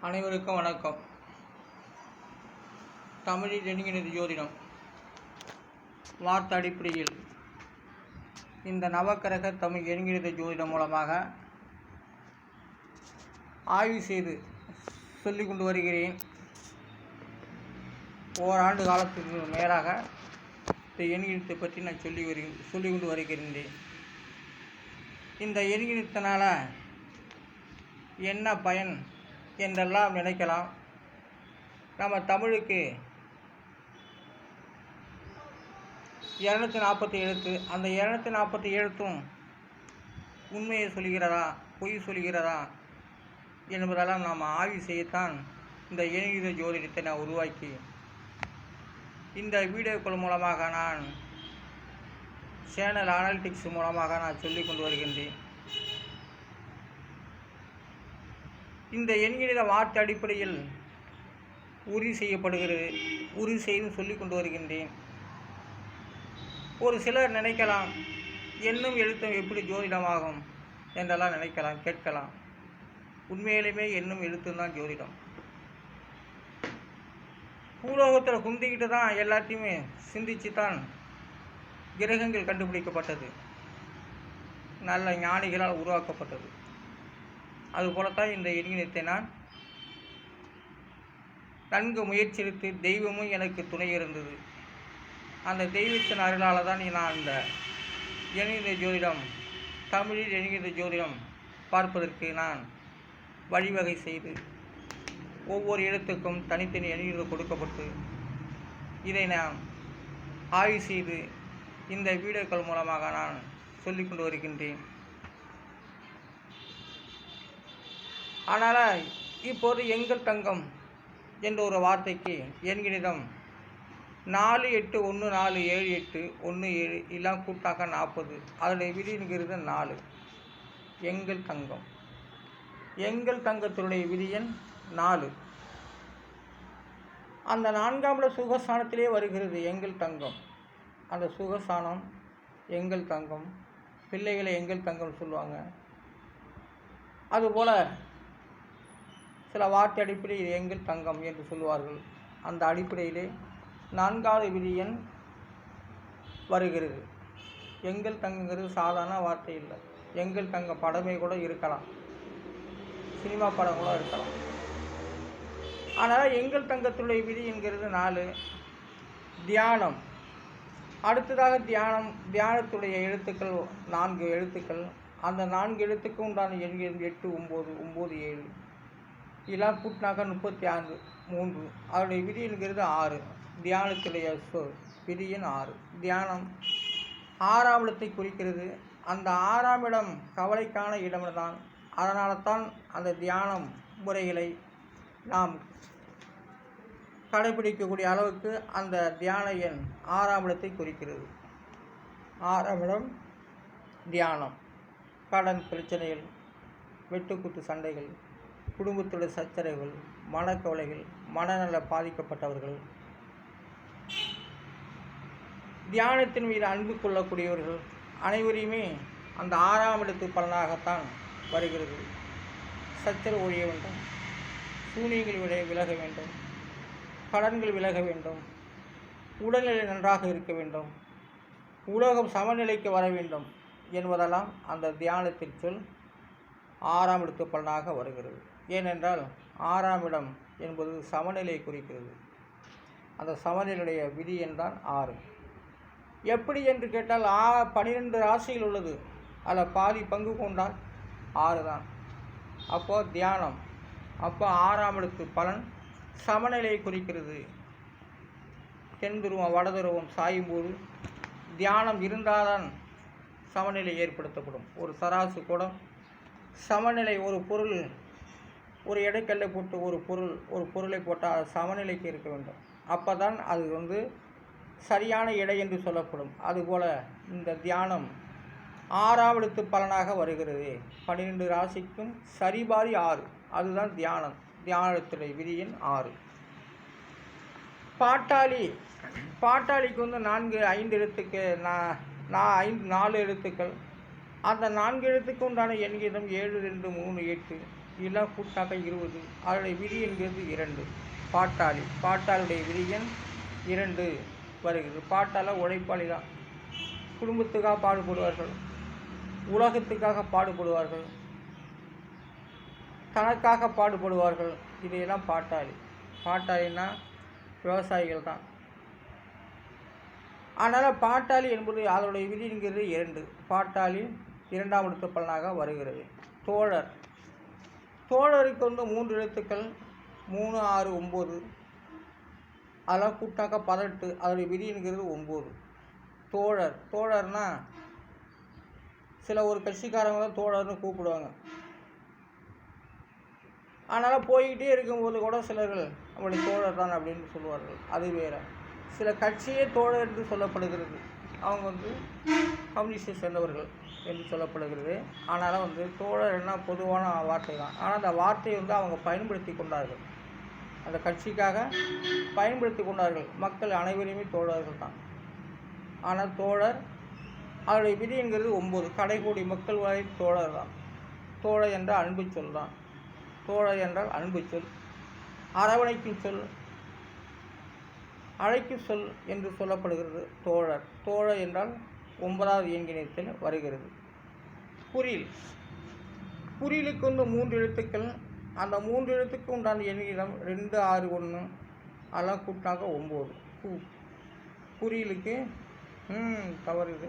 அனைவருக்கும் வணக்கம். தமிழில் எண்கிறது ஜோதிடம். வார்த்தை அடிப்படையில். இந்த நவக்கிரக தமிழ் எண்கிறது ஜோதிடம் மூலமாக ஆய்வு செய்து சொல்லிக் கொண்டு வருகிறேன். ஓராண்டு காலத்துக்கு மேலாக இந்த எண்கிணத்தை பற்றி நான் சொல்லி வரு சொல்லிக் கொண்டு வருகின்றேன். இந்த எண்கிணத்தினால என்ன பயன்? என்றெல்லாம் நினைக்கலாம். நம்ம தமிழுக்கு இரநூத்தி நாற்பத்தி எழுத்து அந்த இரநூத்தி நாற்பத்தி எழுத்தும் உண்மையை சொல்கிறதா பொய் சொல்கிறதா என்பதெல்லாம் நாம் ஆய்வு செய்யத்தான் இந்த எண்கிற ஜோதிடத்தை நான் உருவாக்கி. இந்த வீடியோக்கள் மூலமாக நான் சேனல் அனாலிட்டிக்ஸ் மூலமாக நான் சொல்லிக் கொண்டு வருகின்றேன். இந்த எண்கிற வார்த்தை அடிப்படையில் உறுதி செய்யப்படுகிறது. உறுதி செய்து சொல்லி கொண்டு வருகின்றேன். ஒரு சிலர் நினைக்கலாம் எண்ணும் எழுத்தும் எப்படி ஜோதிடமாகும் என்றெல்லாம் நினைக்கலாம் கேட்கலாம். உண்மையிலுமே எண்ணும் எழுத்தும் தான் ஜோதிடம். பூலோகத்தில் குந்திக்கிட்டு தான் எல்லாத்தையுமே சிந்திச்சு தான் கிரகங்கள் கண்டுபிடிக்கப்பட்டது. நல்ல ஞானிகளால் உருவாக்கப்பட்டது. அதுபோலத்தான் இந்த எண்ணினத்தை நான் நன்கு முயற்சி தெய்வமும் எனக்கு துணை இருந்தது. அந்த தெய்வத்தின் அருளால் தான் நான் அந்த எண்ணிந்த ஜோதிடம் தமிழில் எண்ணிந்த ஜோதிடம் பார்ப்பதற்கு நான் வழிவகை செய்து ஒவ்வொரு இடத்துக்கும் தனித்தனி எண்ணித கொடுக்கப்பட்டு இதை நான் ஆய்வு செய்து இந்த வீடியோக்கள் மூலமாக நான் சொல்லிக்கொண்டு வருகின்றேன். ஆனால் இப்போது எங்கள் தங்கம் என்ற ஒரு வார்த்தைக்கு என்கினிடம் நாலு எட்டு ஒன்று நாலு ஏழு எட்டு ஒன்று ஏழு எல்லாம் கூட்டாக நாற்பது அதனுடைய விதிங்கிறது நாலு. எங்கள் தங்கம். எங்கள் தங்கத்தினுடைய விதியன் நாலு. அந்த நான்காம்ல சுகஸ்தானத்திலே வருகிறது எங்கள் தங்கம். அந்த சுகஸ்தானம் எங்கள் தங்கம் பிள்ளைகளை எங்கள் தங்கம் சொல்லுவாங்க. அதுபோல் சில வார்த்தை அடிப்படையில் எங்கள் தங்கம் என்று சொல்லுவார்கள். அந்த அடிப்படையிலே நான்காவது விதியன் வருகிறது. எங்கள் தங்கங்கிறது சாதாரண வார்த்தை இல்லை. எங்கள் தங்க படமே கூட இருக்கலாம். சினிமா படம் கூட இருக்கலாம். ஆனால் எங்கள் தங்கத்துடைய விதி என்கிறது நாலு. தியானம். அடுத்ததாக தியானம் தியானத்துடைய எழுத்துக்கள் நான்கு எழுத்துக்கள். அந்த நான்கு எழுத்துக்கு உண்டான எண்கள் எட்டு ஒம்பது ஒம்பது ஏழு. இதெல்லாம் கூட்டினாக்கா முப்பத்தி ஆறு மூன்று. அதனுடைய விதி ஆறு. தியானத்துடைய சொ விதியின் ஆறு. தியானம் ஆறாம் இடத்தை குறிக்கிறது. அந்த ஆறாம் இடம் கவலைக்கான இடம்தான். அதனால தான் அந்த தியானம் முறைகளை நாம் கடைபிடிக்கக்கூடிய அளவுக்கு அந்த தியான எண் ஆறாம் இடத்தை குறிக்கிறது. ஆறாம் இடம் தியானம். கடன் பிரச்சனைகள் வெட்டுக்குத்து சண்டைகள். குடும்பத்துடைய சச்சரவுகள் மனக்கவலைகள் மனநல பாதிக்கப்பட்டவர்கள் தியானத்தின் மீது அன்பு கொள்ளக்கூடியவர்கள் அனைவரையுமே அந்த ஆறாம் இடத்து பலனாகத்தான் வருகிறது. சச்சரவு ஒழிய வேண்டும். சூனியங்கள் விட விலக வேண்டும். கடன்கள் விலக வேண்டும். உடல்நிலை நன்றாக இருக்க வேண்டும். உலகம் சமநிலைக்கு வர வேண்டும் என்பதெல்லாம் அந்த தியானத்தின் சொல் ஆறாம் இடத்து பலனாக வருகிறது. ஏனென்றால் ஆறாம் இடம் என்பது சமநிலையை குறிக்கிறது. அந்த சமநிலையுடைய விதி என்றால் ஆறு. எப்படி என்று கேட்டால் ஆ பனிரெண்டு ராசிகள் உள்ளது. அதில் பாதி பங்கு கொண்டால் ஆறு தான். அப்போது தியானம். அப்போ ஆறாம் இடத்து பலன் சமநிலையை குறிக்கிறது. தென் துருவம் வட துருவம் சாயும் தியானம் இருந்தால்தான் சமநிலை ஏற்படுத்தப்படும். ஒரு சராசு கூட சமநிலை ஒரு பொருள் ஒரு இடைக்கல்லை போட்டு ஒரு பொருள் ஒரு பொருளை போட்டால் அது சமநிலைக்கு இருக்க வேண்டும். அப்போ தான் அது வந்து சரியான இடை என்று சொல்லப்படும். அதுபோல் இந்த தியானம் ஆறாம் எழுத்து பலனாக வருகிறது. பன்னிரெண்டு ராசிக்கும் சரிபாரி ஆறு. அதுதான் தியானம். தியானத்துடைய விதியின் ஆறு. பாட்டாளி. பாட்டாளிக்கு வந்து நான்கு ஐந்து எழுத்துக்கு நான் நான் ஐந்து நாலு எழுத்துக்கள். அந்த நான்கு எழுத்துக்கு உண்டான எண்கிதம் ஏழு ரெண்டு மூணு எட்டு. இதெல்லாம் கூட்டாக இருபது அதனுடைய விதி என்கிறது இரண்டு. பாட்டாளி பாட்டாளுடைய விதி எண் இரண்டு வருகிறது. பாட்டாள உழைப்பாளி தான் குடும்பத்துக்காக பாடுபடுவார்கள். உலகத்துக்காக பாடுபடுவார்கள். தனக்காக பாடுபடுவார்கள். இதையெல்லாம் பாட்டாளி. பாட்டாளின்னா விவசாயிகள் தான் அதனால் பாட்டாளி என்பது அதனுடைய விதிங்கிறது இரண்டு. பாட்டாளி இரண்டாம் எழுத்து பலனாக வருகிறது. தோழர். தோழருக்கு வந்து மூன்று எழுத்துக்கள் மூணு ஆறு ஒம்பது. அதெல்லாம் கூட்டாக்க பதினெட்டு அதனுடைய விதிங்கிறது ஒம்பது. தோழர். தோழர்னா சில ஒரு கட்சிக்காரங்க தான் தோழர்னு கூப்பிடுவாங்க. அதனால் போய்கிட்டே இருக்கும்போது கூட சிலர்கள் நம்மளுடைய தோழர் தான் அப்படின்னு சொல்லுவார்கள். அது வேறு. சில கட்சியே தோழர் என்று சொல்லப்படுகிறது. அவங்க வந்து கம்யூனிஸ்டை சேர்ந்தவர்கள். என்று சொல்லப்படுகிறது. ஆனாலும் வந்து தோழர் என்ன பொதுவான வார்த்தை தான் ஆனால் அந்த வார்த்தையை வந்து அவங்க பயன்படுத்தி கொண்டார்கள். அந்த கட்சிக்காக பயன்படுத்தி கொண்டார்கள். மக்கள் அனைவரையுமே தோழர்கள் தான். ஆனால் தோழர் அவருடைய விதிங்கிறது ஒம்பது. கடைகோடி மக்கள் வரை தோழர் தான். தோழர் என்றால் அன்பு சொல் தான். தோழர் என்றால் அன்பு சொல். அரவணைக்கும் சொல். அழைக்கும் சொல் என்று சொல்லப்படுகிறது தோழர். தோழர் என்றால் ஒன்பதாவது இயங்கினத்தில் வருகிறது. குறில் குறிலுக்கு வந்து மூன்று எழுத்துக்கள். அந்த மூன்று எழுத்துக்கு உண்டான எண்ணிடம் ரெண்டு ஆறு ஒன்று அதெல்லாம் கூட்டாக ஒம்பது கு குறியலுக்கு தவறுது.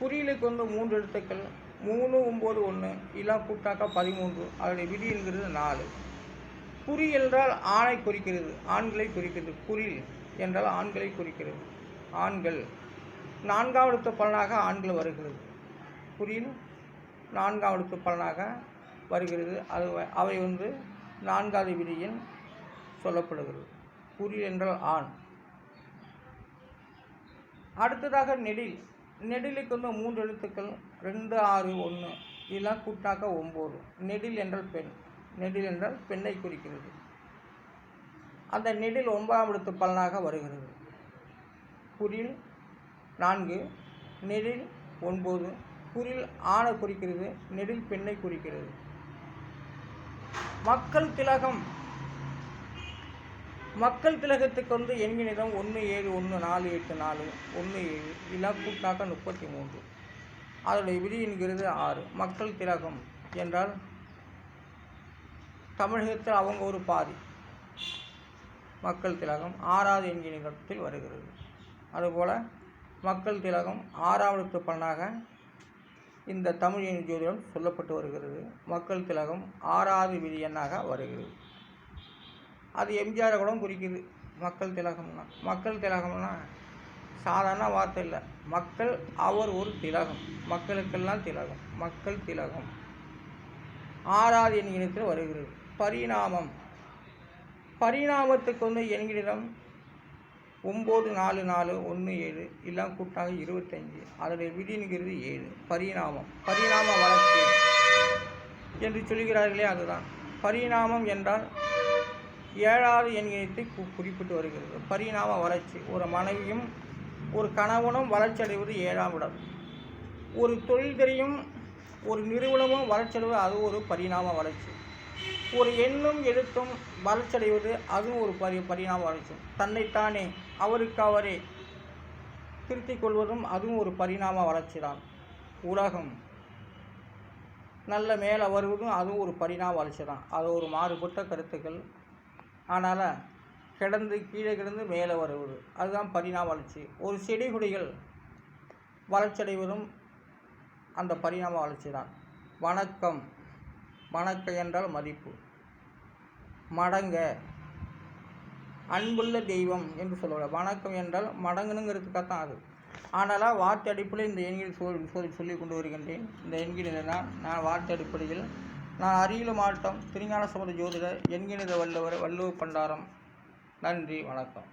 குறியலுக்கு வந்து மூன்று எழுத்துக்கள். மூணு ஒம்பது ஒன்று இதெல்லாம் கூட்டாக பதிமூன்று. அதனுடைய விதி என்கிறது நாலு. குறி என்றால் ஆணை குறிக்கிறது. ஆண்களை குறிக்கிறது. குறில் என்றால் ஆண்களை குறிக்கிறது. ஆண்கள். நான்காம் பலனாக ஆண்கள் வருகிறது. புரியும் நான்காம் பலனாக வருகிறது. அது அவை வந்து நான்காவது விதியின் சொல்லப்படுகிறது. குறில் என்றால் ஆண். அடுத்ததாக நெடில். நெடிலுக்கு வந்து மூன்று எழுத்துக்கள் ரெண்டு ஆறு ஒன்று இதெல்லாம் கூட்டாக்க ஒம்பது. நெடில் என்றால் பெண். நெடில் என்றால் பெண்ணை குறிக்கிறது. அந்த நெடில் ஒன்பதாம் எழுத்து பலனாக வருகிறது. குறில் நான்கு நெடில் ஒன்பது குறில் ஆணை குறிக்கிறது நெடில் பெண்ணை குறிக்கிறது. மக்கள் திலகம். மக்கள் திலகத்துக்கு வந்து எண்கிணிதம் ஒன்று ஏழு ஒன்று நாலு எட்டு நாலு ஒன்று ஏழு இதெல்லாம் கூட்டாக முப்பத்தி மூன்று அதனுடைய விதி என்கிறது ஆறு. மக்கள் திலகம் என்றால் தமிழகத்தில் அவங்க ஒரு பாதி. மக்கள் திலகம் ஆறாவது எண்கிணிதத்தில் வருகிறது. அதுபோல் மக்கள் திலகம் ஆறாவது பலனாக இந்த தமிழ் எண் ஜோதிடம் சொல்லப்பட்டு வருகிறது. மக்கள் திலகம் ஆறாவது விதி எண்ணாக வருகிறது. அது எம்ஜிஆரை கூட குறிக்குது. மக்கள் திலகம்னா மக்கள் திலகம்னா சாதாரண வார்த்தை இல்லை. மக்கள் அவர் ஒரு திலகம். மக்களுக்கெல்லாம் திலகம். மக்கள் திலகம். ஆறாவது எண்கிணத்தில் வருகிறது. பரிணாமம். பரிணாமத்துக்கு வந்து எண்கிடம் ஒம்பது நாலு நாலு ஒன்று ஏழு எல்லாம் கூட்டாக இருபத்தஞ்சி அதனுடைய விதிங்கிறது ஏழு. பரிணாமம். பரிணாம வளர்ச்சி என்று சொல்கிறார்களே அதுதான். பரிணாமம் என்றால் ஏழாவது எண்ணியத்தை குறிப்பிட்டு வருகிறது. பரிணாம வளர்ச்சி. ஒரு மனைவியும் ஒரு கணவனும் வளர்ச்சி அடைவது ஏழாம் இடம். ஒரு தொழில் தெரியும் ஒரு நிறுவனமும் வளர்ச்சியடைவது அது ஒரு பரிணாம வளர்ச்சி. ஒரு எண்ணும் எழுத்தும் வளர்ச்சியடைவது அதுவும் ஒரு பரி பரிணாம வளர்ச்சி. தன்னைத்தானே அவருக்கு அவரே திருத்திக் கொள்வதும் அதுவும் ஒரு பரிணாம வளர்ச்சி தான் உலகம் நல்ல மேலே வருவதும் அதுவும் ஒரு பரிணாம வளர்ச்சி தான் அது ஒரு மாறுபட்ட கருத்துக்கள். ஆனால் கிடந்து கீழே கிடந்து மேலே வருவது. அதுதான் பரிணாம வளர்ச்சி. ஒரு செடி கொடிகள் வளர்ச்சியடைவதும் அந்த பரிணாம வளர்ச்சி தான் வணக்கம். வணக்கம் என்றால் மதிப்பு. மடங்க. அன்புள்ள தெய்வம் என்று சொல்லுவாங்க வணக்கம் என்றால் மடங்கணுங்கிறதுக்காக தான் அது. ஆனால் வார்த்தை அடிப்படையில் இந்த எண்கள் சொல் சொல்லி சொல்லிக் கொண்டு வருகின்றேன். இந்த எண்களில் நான் நான் வார்த்தை அடிப்படையில் நான் அரியலு மாவட்டம் திருஞான சமுத ஜோதிடர் எண்கிணித வல்லவர் வள்ளுவ பண்டாரம். நன்றி வணக்கம்.